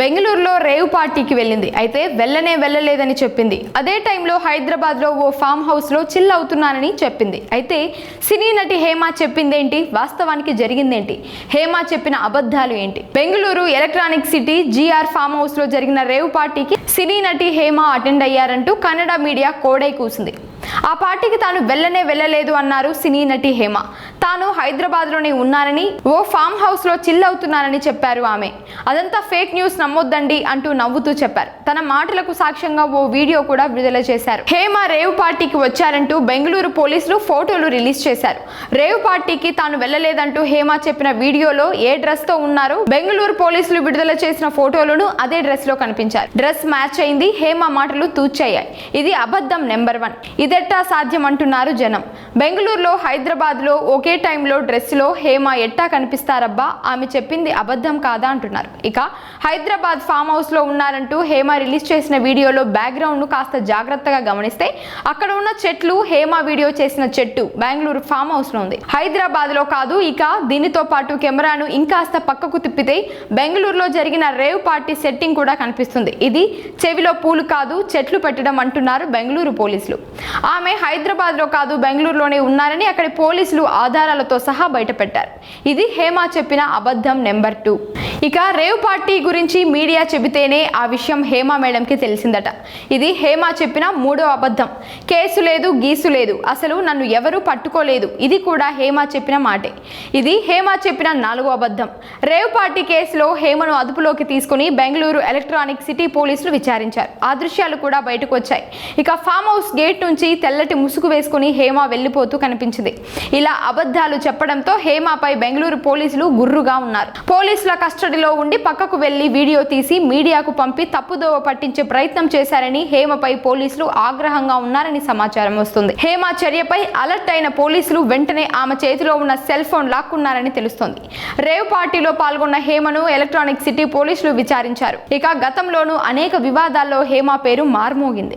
బెంగళూరులో రేవ్ పార్టీకి వెళ్ళింది. అయితే వెళ్ళనే వెళ్ళలేదని చెప్పింది. అదే టైంలో హైదరాబాద్లో ఓ ఫామ్ హౌస్లో చిల్ అవుతున్నానని చెప్పింది. అయితే సినీ నటి హేమ చెప్పిందేంటి? వాస్తవానికి జరిగిందేంటి? హేమ చెప్పిన అబద్ధాలు ఏంటి? Bengaluru Electronic City GR farm హౌస్లో జరిగిన రేవ్ పార్టీకి సినీ నటి హేమ అటెండ్ అయ్యారంటూ కన్నడ మీడియా కోడై కూసింది. ఆ పార్టీకి తాను వెళ్ళనే వెళ్ళలేదు అన్నారు సినీ నటి హేమ. తాను హైదరాబాద్లోనే ఉన్నానని ఓ ఫామ్ హౌస్లో చిల్ అవుతున్నానని చెప్పారు ఆమె. అదంతా ఫేక్ న్యూస్ నమ్మొద్దండి అంటూ నవ్వుతూ చెప్పారు. తన మాటలకు సాక్ష్యంగా ఓ వీడియో కూడా విడుదల చేశారు. హేమ రేవ్ పార్టీకి వచ్చారంటూ బెంగళూరు పోలీసులు ఫోటోలు రిలీజ్ చేశారు. రేవ్ పార్టీకి తాను వెళ్ళలేదంటూ హేమ చెప్పిన వీడియోలో ఏ డ్రెస్తో ఉన్నారో బెంగళూరు పోలీసులు విడుదల చేసిన ఫోటోలను అదే డ్రెస్లో కనిపించారు. డ్రెస్ మ్యాచ్ అయింది హేమ మాటలు తూచయ్యాయి ఇది అబద్ధం నెంబర్ వన్. ఇదెట్టా సాధ్యం అంటున్నారు జనం. బెంగళూరులో హైదరాబాద్లో ఒకే టైంలో డ్రెస్లో హేమ ఎట్టా కనిపిస్తారబ్బా? ఆమె చెప్పింది అబద్ధం కాదా అంటున్నారు. ఇక హైదరాబాద్ ఫామ్ హౌస్లో ఉన్నారంటూ హేమ రిలీజ్ చేసిన వీడియోలో బ్యాక్గ్రౌండ్ను కాస్త జాగ్రత్తగా గమనిస్తే అక్కడ ఉన్న చెట్లు హేమ వీడియో చేసిన చెట్టు బెంగళూరు ఫామ్ హౌస్లో ఉంది. హైదరాబాద్లో కాదు ఇక దీనితో పాటు కెమెరాను ఇంకాస్త పక్కకు తిప్పితే బెంగళూరులో జరిగిన రేవ్ పార్టీ సెట్టింగ్ కూడా కనిపిస్తుంది. ఇది చెవిలో పూలు కాదు చెట్లు పెట్టడం అంటున్నారు బెంగళూరు పోలీసులు. ఆమె హైదరాబాద్లో కాదు బెంగళూరులోనే ఉన్నారని అక్కడి పోలీసులు ఆధారాలతో సహా బయటపెట్టారు. ఇది హేమ చెప్పిన అబద్ధం నెంబర్ టూ. ఇక రేవ్ పార్టీ గురించి మీడియా చెబితేనే ఆ విషయం హేమ మేడంకి తెలిసిందట. ఇది హేమ చెప్పిన మూడో అబద్ధం. కేసు లేదు గీసు లేదు. అసలు నన్ను ఎవరూ పట్టుకోలేదు. ఇది కూడా హేమ చెప్పిన మాటే. ఇది హేమ చెప్పిన నాలుగో అబద్ధం. రేవ్ పార్టీ కేసులో హేమను అదుపులోకి తీసుకుని బెంగళూరు ఎలక్ట్రానిక్ సిటీ పోలీసులు విచారించారు. ఆ దృశ్యాలు కూడా బయటకు వచ్చాయి. ఇక ఫామ్ హౌస్ గేట్ నుంచి తెల్లటి ముసుగు వేసుకుని హేమ వెళ్ళిపోతూ కనిపించింది. ఇలా అబద్ధాలు చెప్పడంతో హేమపై బెంగళూరు పోలీసులు గుర్రుగా ఉన్నారు. పోలీసుల కష్టం కస్టడీలో ఉండి పక్కకు వెళ్ళి వీడియో తీసి మీడియాకు పంపి తప్పుదోవ పట్టించే ప్రయత్నం చేశారని హేమపై పోలీసులు ఆగ్రహంగా ఉన్నారని సమాచారం వస్తుంది. హేమ చర్యపై అలర్ట్ అయిన పోలీసులు వెంటనే ఆమె చేతిలో ఉన్న సెల్ ఫోన్ లాక్కున్నారని తెలుస్తోంది. రేవ్ పార్టీలో పాల్గొన్న హేమను ఎలక్ట్రానిక్ సిటీ పోలీసులు విచారించారు. ఇక గతంలోనూ అనేక వివాదాల్లో హేమ పేరు మార్మోగింది.